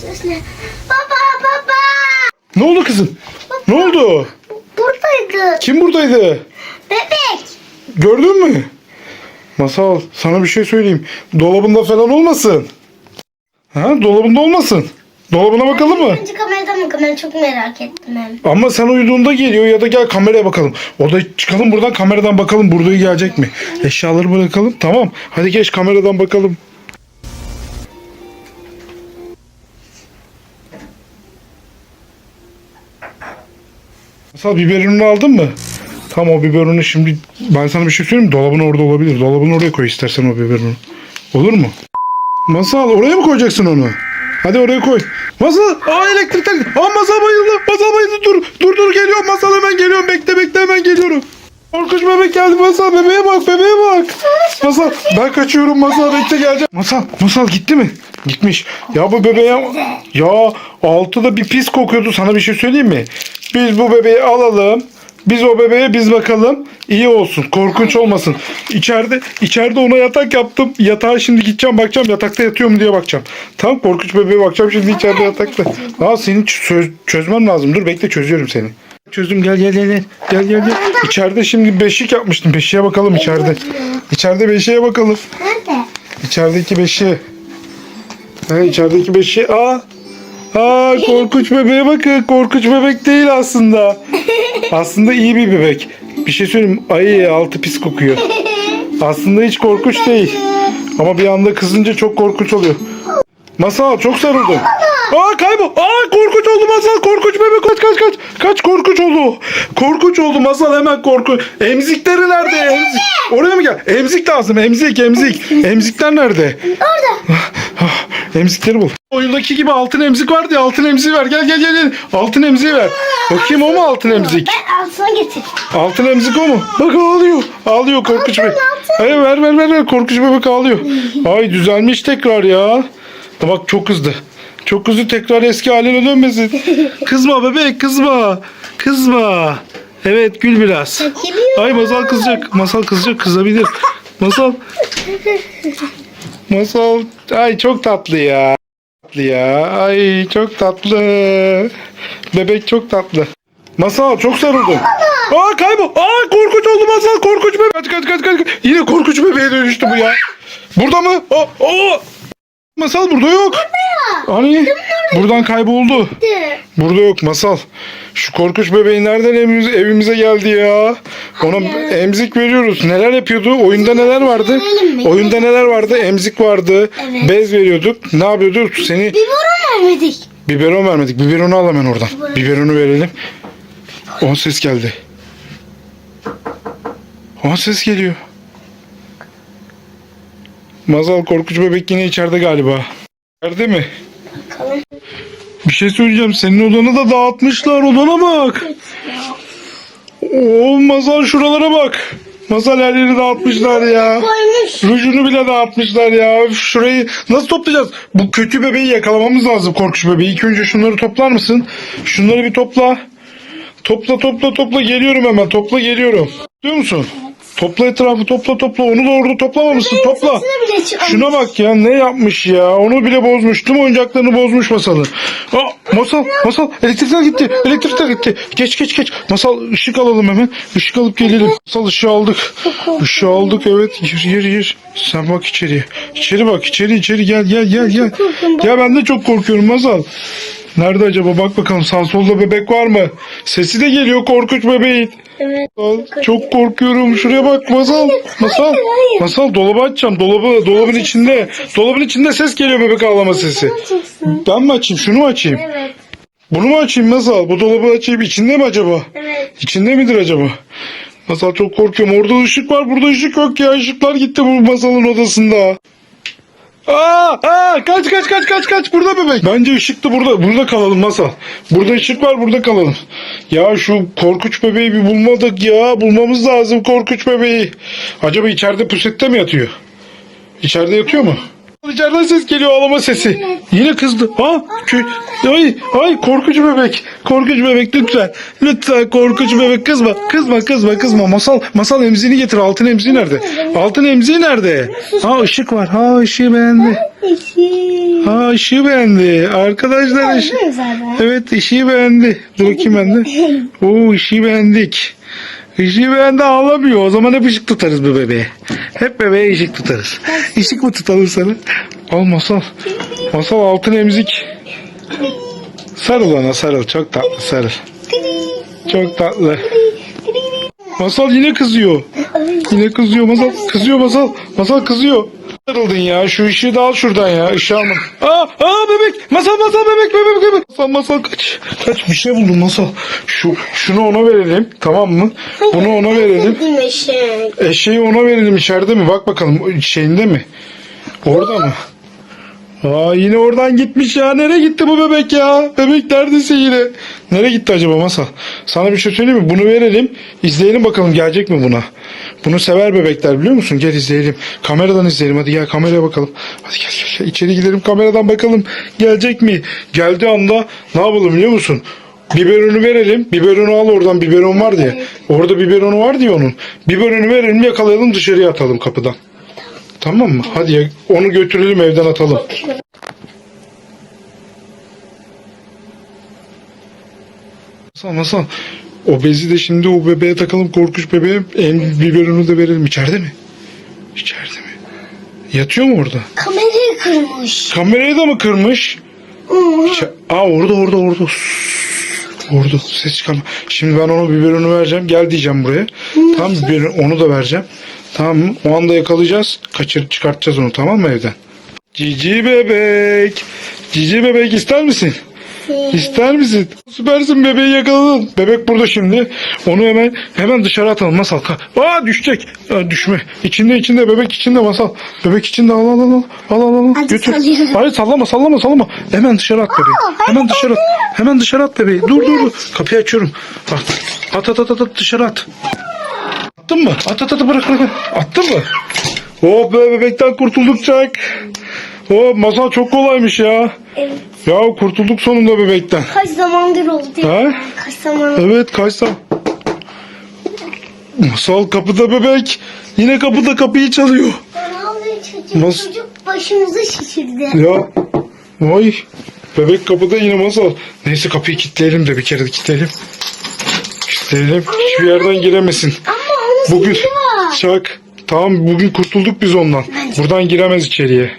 Sesle. Baba baba. Ne oldu kızım? Ne oldu? Buradaydı. Kim buradaydı? Bebek. Gördün mü? Masal sana bir şey söyleyeyim. Dolabında falan olmasın. Ha dolabında olmasın. Dolabına bakalım mı? Önce kameradan mı kamera çok merak ettim hem. Ama sen uyuduğunda geliyor ya da gel kameraya bakalım. O da çıkalım buradan kameradan bakalım burada gelecek mi? Eşyaları bırakalım. Tamam. Hadi geç kameradan bakalım. Masal biberonunu aldın mı? Tamam o biberonu şimdi ben sana bir şey söyleyeyim? Dolabın orada olabilir. Dolabın oraya koy istersen o biberonu. Olur mu? Masal oraya mı koyacaksın onu? Hadi oraya koy. Masal! Aa elektrikler! Aa masal bayıldı! Masal bayıldı! Dur! Dur dur geliyorum masal hemen geliyorum. Bekle bekle hemen geliyorum. Korkunç bebek geldi masal bebeğe bak bebeğe bak. Masal ben kaçıyorum masal bekle geleceğim. Masal masal gitti mi? Gitmiş. Ya bu bebeğe ya altıda bir pis kokuyordu sana bir şey söyleyeyim mi? Biz bu bebeği alalım. Biz o bebeğe biz bakalım. İyi olsun. Korkunç olmasın. İçeride içeride ona yatak yaptım. Yatağa şimdi gideceğim bakacağım. Yatakta yatıyor mu diye bakacağım. Tamam korkunç bebeğe bakacağım şimdi içeride yatakta. Aa senin çöz, çözmen lazım. Dur bekle çözüyorum seni. Çözdüm gel gel gel gel. Gel gel gel. İçeride şimdi beşik yapmıştım. Beşiğe bakalım içeride. İçeride beşiğe bakalım. Nerede? İçerideki beşiğe. Ha içerideki beşiğe. Aa. Aa korkunç bebeğe bakın. Korkunç bebek değil aslında. Aslında iyi bir bebek. Bir şey söyleyeyim. Ay altı pis kokuyor. Aslında hiç korkunç değil. Ama bir anda kızınca çok korkunç oluyor. Masal çok sarıldım. Aa kaybol. Aa korkunç oldu Masal. Korkunç bebek kaç kaç kaç. Kaç korkunç oldu. Korkunç oldu Masal hemen korkunç. Emzikleri nerede? Emzik. Oraya mı gel? Emzik lazım. Emzik emzik. Emzikler nerede? Orada. Ah, Emzikleri bul. Oyundaki gibi altın emzik vardı ya altın emziği ver. Gel gel gel. gel. Altın emziği ver. Bakayım o mu altın emzik? Ben altına getir. Altın emzik o mu? Bak ağlıyor. Ağlıyor korkunç bebek. Hayır ver ver ver. ver. Korkunç bebek ağlıyor. Ay düzelmiş tekrar ya. Bak çok kızdı. Çok kızdı tekrar eski haline dönmesin. Kızma bebek kızma. Kızma. Evet gül biraz. Ay masal kızacak. Masal kızacak kızabilir. Masal. Masal. Ay çok tatlı ya. Tatlı ya. Ay çok tatlı. Bebek çok tatlı. Masal çok sarıldım. Aa kaybol. Aa korkunç oldu masal. Korkunç bebek. Kaç kaç kaç kaç. Yine korkunç bebeğe dönüştü bu ya. Burada mı? O, o. Masal burada yok. Hani buradan kayboldu. Burada yok masal. Şu korkunç bebeği nereden evimize, evimize geldi ya? Ona emzik veriyoruz. Neler yapıyordu? Oyunda neler vardı? Oyunda neler vardı? Emzik vardı. Evet. Bez veriyorduk. Ne yapıyorduk? Seni Biberon vermedik. biberon vermedik. Biberonu al hemen oradan. Biberonu verelim. O ses geldi. O ses geliyor. Mazal korkunç bebek yine içeride galiba. İçeride mi? Bir şey söyleyeceğim. Senin odanı da dağıtmışlar. Odana bak. Oo Mazal şuralara bak. Mazal her yeri dağıtmışlar ya. Rujunu bile dağıtmışlar ya. Şurayı nasıl toplayacağız? Bu kötü bebeği yakalamamız lazım korkunç bebeği. İlk önce şunları toplar mısın? Şunları bir topla. Topla topla topla geliyorum hemen. Topla geliyorum. Duyuyor musun? Topla etrafı topla topla. Onu da orada toplamamışsın. Topla. Şuna bak ya ne yapmış ya. Onu bile bozmuş. Tüm oyuncaklarını bozmuş masalı. Aa, masal masal elektrikler gitti. Elektrikler gitti. Geç geç geç. Masal ışık alalım hemen. Işık alıp gelelim. Masal ışığı aldık. Işığı aldık evet. Gir gir gir. Sen bak içeriye. İçeri bak içeri içeri gel gel gel gel. Ya ben de çok korkuyorum Masal. Nerede acaba? Bak bakalım sağ solda bebek var mı? Sesi de geliyor korkunç bebeğin. Evet. Çok korkuyorum. Şuraya bak Masal. Masal. Masal dolabı açacağım. Dolabı dolabın içinde. Dolabın içinde ses geliyor bebek ağlama sesi. Ben mi açayım? Şunu mu açayım? Evet. Bunu mu açayım Masal? Bu dolabı açayım. İçinde mi acaba? Evet. İçinde midir acaba? Masal çok korkuyorum. Orada ışık var. Burada ışık yok ya. Işıklar gitti bu masalın odasında. Aa, aa, kaç kaç kaç kaç kaç burada bebek. Bence ışıklı burada. Burada kalalım masal. Burada ışık var burada kalalım. Ya şu korkunç bebeği bir bulmadık ya. Bulmamız lazım korkunç bebeği. Acaba içeride pusette mi yatıyor? İçeride yatıyor mu? İçeriden ses geliyor ağlama sesi. Yine kızdı. Ha köy. Ay ay korkunç bebek. Korkunç bebek lütfen. Lütfen korkunç bebek kızma. Kızma kızma kızma. Masal masal emziğini getir. Altın emziği nerede? Altın emziği nerede? Ha ışık var. Ha ışığı beğendi. Ha ışığı beğendi. Arkadaşlar ışığı. Evet ışığı beğendi. Dur bakayım ben de. Oo ışığı beğendik. Işığı beğendi ağlamıyor. O zaman hep ışık tutarız bu bebeğe. Hep bebeğe ışık tutarız. Işık mı tutalım sana? Al masal. Masal altın emzik. Sarıl ona sarıl. Çok tatlı sarıl. Çok tatlı. Masal yine kızıyor. Yine kızıyor masal. Kızıyor masal. Masal kızıyor. Sarıldın ya. Şu ışığı da al şuradan ya. Işığı alma. Aa, aa bebek. Masal masal bebek bebek bebek. Masal masal kaç. Kaç bir şey buldum masal. Şu şunu ona verelim. Tamam mı? Bunu ona verelim. Eşeği ona verelim içeride mi? Bak bakalım şeyinde mi? Orada mı? Aa yine oradan gitmiş ya. Nereye gitti bu bebek ya? Bebek neredeyse yine. Nereye gitti acaba Masal? Sana bir şey söyleyeyim mi? Bunu verelim. İzleyelim bakalım gelecek mi buna? Bunu sever bebekler biliyor musun? Gel izleyelim. Kameradan izleyelim. Hadi gel kameraya bakalım. Hadi gel gel. gel. İçeri gidelim kameradan bakalım. Gelecek mi? Geldiği anda ne yapalım biliyor musun? Biberonu verelim. Biberonu al oradan. Biberon var diye. Orada biberonu var diye onun. Biberonu verelim yakalayalım dışarıya atalım kapıdan. Tamam mı? Hadi ya, onu götürelim evden atalım. Masal masal. O bezi de şimdi o bebeğe takalım korkunç bebeğe. En biberonu da verelim. İçeride mi? İçeride mi? Yatıyor mu orada? Kamerayı kırmış. Kamerayı da mı kırmış? Hı. İçe- Aa orada orada orada. Orada ses çıkarma. Şimdi ben ona biberonu vereceğim. Gel diyeceğim buraya. Tamam biberon onu da vereceğim. Tamam mı? O anda yakalayacağız. Kaçır çıkartacağız onu tamam mı evden? Cici bebek. Cici bebek ister misin? İster misin? Süpersin bebeği yakaladın. Bebek burada şimdi. Onu hemen hemen dışarı atalım. Masal. Ka- Aa düşecek. Aa, düşme. İçinde içinde bebek içinde masal. Bebek içinde al al al al. Al al al. Hadi Götür. Hayır sallama sallama sallama. Hemen dışarı at bebeği. Hemen dışarı at. Hemen dışarı at bebeği. Dur dur dur. Kapıyı açıyorum. At at at at, at dışarı at. Attın mı? At at at bırak bırak. Attın mı? Oh be bebekten kurtulduk Çak. Oh masal çok kolaymış ya. Evet. Ya kurtulduk sonunda bebekten. Kaç zamandır oldu? Ha? Kaç zamandır? Evet kaç saat? Masal kapıda bebek. Yine kapıda kapıyı çalıyor. Vallahi çocuk, Nasıl? çocuk başımızı şişirdi. Ya vay bebek kapıda yine masal. Neyse kapıyı kilitleyelim de bir kere de kilitleyelim. Kilitleyelim. Hiçbir yerden giremesin. Bugün çak. Tamam bugün kurtulduk biz ondan. Buradan giremez içeriye.